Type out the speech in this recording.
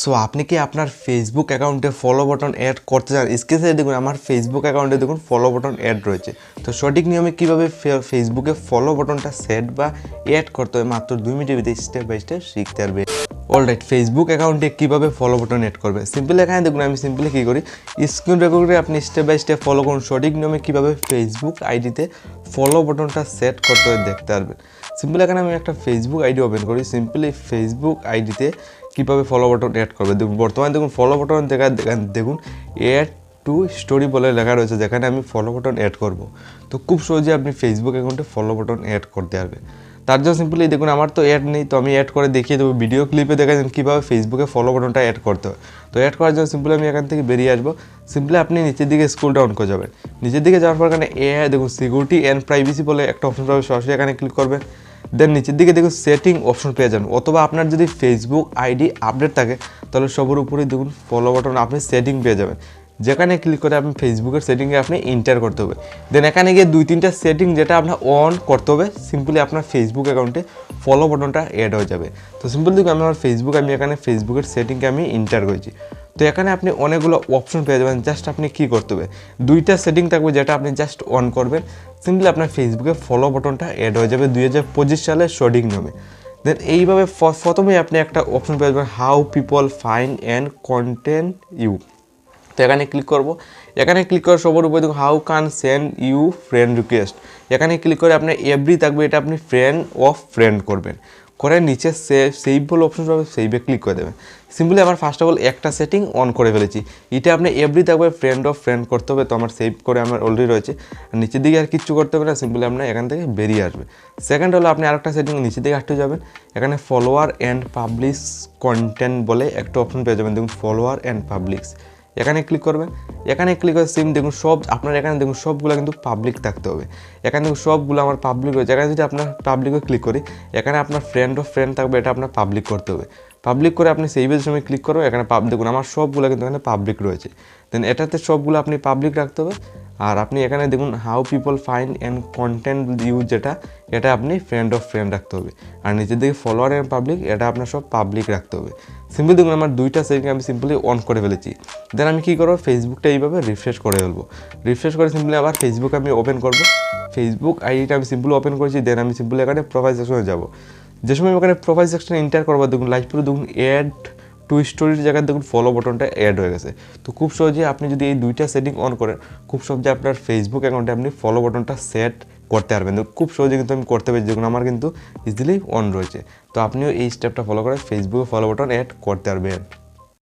So আপনি কি আপনার ফেসবুক অ্যাকাউন্টে ফলো বটন অ্যাড করতে চান? স্ক্রিনে দেখুন, আমার ফেসবুক অ্যাকাউন্টে দেখুন ফলো বটন অ্যাড রয়েছে। তো সঠিক নিয়মে কীভাবে ফেসবুকে ফলো বটনটা সেট বা অ্যাড করতে হবে মাত্র দুই মিনিটের ভিতরে স্টেপ বাই স্টেপ শিখতে পারবে। অলরাইট ফেসবুক অ্যাকাউন্টে কীভাবে ফলো বটন অ্যাড করবে? সিম্পল এখানে দেখুন, আমি সিম্পলি কী করি? স্ক্রিন রেকর্ড করে আপনি স্টেপ বাই স্টেপ ফলো করুন। সঠিক নিয়মে কীভাবে ফেসবুক আইডিতে ফলো বটনটা সেট করতে দেখতে পারবেন। সিম্পল এখানে আমি একটা ফেসবুক আইডি ওপেন করি। সিম্পলি ফেসবুক আইডিতে কীভাবে ফলো বাটন অ্যাড করবে? দেখুন, বর্তমানে দেখুন ফলো বাটন দেখা দেখুন অ্যাড টু স্টোরি বলে লেখা রয়েছে, যেখানে আমি ফলো বাটন অ্যাড করব। তো খুব সহজে আপনি ফেসবুক অ্যাকাউন্টে ফলো বাটন অ্যাড করতে পারবে। তার জন্য সিম্পলি দেখুন, আমার তো অ্যাড নেই, তো আমি অ্যাড করে দেখিয়ে দেবো। ভিডিও ক্লিপে দেখা যান কীভাবে ফেসবুকে ফলো বাটনটা অ্যাড করতে হয়। তো অ্যাড করার জন্য সিম্পলি আমি এখান থেকে বেরিয়ে আসব। সিম্পলি আপনি নিচের দিকে স্কুল ডাউন করে যাবেন। নিচের দিকে যাওয়ার পর এখানে এ দেখুন সিকিউরিটি অ্যান্ড প্রাইভেসি বলে একটা অপশন পাবে। সরাসরি এখানে ক্লিক করবেন। দেন নিচের দিকে দেখুন সেটিং অপশন পেয়ে যান অথবা আপনার যদি ফেসবুক আইডি আপডেট থাকে, তাহলে সবার উপরেই দেখুন ফলো বাটন আপনি সেটিং পেয়ে যাবেন। যেখানে ক্লিক করে আপনি ফেসবুকের সেটিংয়ে আপনি ইন্টার করতে হবে। দেন এখানে গিয়ে দুই তিনটা সেটিং যেটা আপনার অন করতে হবে সিম্পলি আপনার ফেসবুক অ্যাকাউন্টে ফলো বাটনটা অ্যাড হয়ে যাবে। তো সিম্পল দেখুন আমি আমার ফেসবুক আমি এখানে ফেসবুকের সেটিংকে আমি ইন্টার করেছি। তো এখানে আপনি অনেকগুলো অপশন পেয়ে যাবেন জাস্ট আপনি কী করতে হবে? দুইটা সেটিং থাকবে যেটা আপনি জাস্ট অন করবেন। সিম্পলি আপনার ফেসবুকে ফলো বাটনটা অ্যাড হয়ে যাবে দুই হাজার পঁচিশ সালের সঠিক নিয়মে দেন এইভাবে প্রথমেই আপনি একটা অপশন পেয়ে যাবেন how people find and content you তো এখানে ক্লিক করব। এখানে ক্লিক করে সবার উপরে দেখুন how can send you friend request এখানে ক্লিক করে আপনার এভরি থাকবে, এটা আপনি ফ্রেন্ড অফ ফ্রেন্ড করবেন। করে নিচে সেভ সেভ বলে অপশন পাবে সেইভে ক্লিক করে দেবেন সিম্পলি আমার ফার্স্ট অফ অল একটা সেটিং অন করে ফেলেছি। এটা আপনি এভরি থাকবে ফ্রেন্ড অফ ফ্রেন্ড করতে হবে, তো আমার সেভ করে আমার অলরেডি রয়েছে। আর নিচের দিকে আর কিচ্ছু করতে হবে না সিম্পলি আপনার এখান থেকে বেরিয়ে আসবে। সেকেন্ড হলো আপনি আরেকটা সেটিং নিচের দিকে আসতে যাবেন। এখানে ফলোয়ার অ্যান্ড পাবলিশ কন্টেন্ট বলে একটা অপশন পেয়ে যাবেন। দেখুন ফলোয়ার অ্যান্ড পাবলিক্স এখানে ক্লিক করবেন। এখানে ক্লিক করে সিম দেখুন, সব আপনার এখানে দেখুন, সবগুলো কিন্তু পাবলিক থাকতে হবে। এখানে দেখুন, সবগুলো আমার পাবলিক রয়েছে। এখানে যদি আপনার পাবলিকে ক্লিক করি, এখানে আপনার ফ্রেন্ড অফ ফ্রেন্ড থাকবে, এটা আপনার পাবলিক করতে হবে। পাবলিক করে আপনি সেই বেজের সময় ক্লিক করবেন, এখানে পাব দেখুন, আমার সবগুলো কিন্তু এখানে পাবলিক রয়েছে। দেন এটাতে সবগুলো আপনি পাবলিক রাখতে হবে। আর আপনি এখানে দেখুন how people find and content use যেটা, এটা আপনি ফ্রেন্ড অফ ফ্রেন্ড রাখতে হবে। আর নিচের দিকে ফলোয়ার অ্যান্ড পাবলিক এটা আপনার সব পাবলিক রাখতে হবে। সিম্পলি দেখুন আমার দুইটা সেটিং আমি সিম্পলি অন করে ফেলেছি। দেন আমি কী করব? ফেসবুকটা এইভাবে রিফ্রেশ করে ফেলব। রিফ্রেশ করে সিম্পলি আবার ফেসবুক আমি ওপেন করব। ফেসবুক আইডিটা আমি সিম্পলি ওপেন করেছি দেন আমি সিম্পলি এখানে প্রোফাইল সেকশনে যাব। যে সময় আমি এখানে প্রোফাইল সেকশনে এন্টার করব, দেখুন লাইভ পুরো দেখুন অ্যাড টু স্টোরির জায়গায় দেখুন ফলো বটনটা অ্যাড হয়ে গেছে। তো খুব সহজে আপনি যদি এই দুইটা সেটিং অন করেন, খুব সহজে আপনার ফেসবুক অ্যাকাউন্টে আপনি ফলো বটনটা সেট করতে পারবেন। তো খুব সহজে কিন্তু আমি করতে পারি দেখুন, আমার কিন্তু ইজিলি অন রয়েছে। তো আপনিও এই স্টেপটা ফলো করে ফেসবুকে ফলো বটন অ্যাড করতে পারবেন।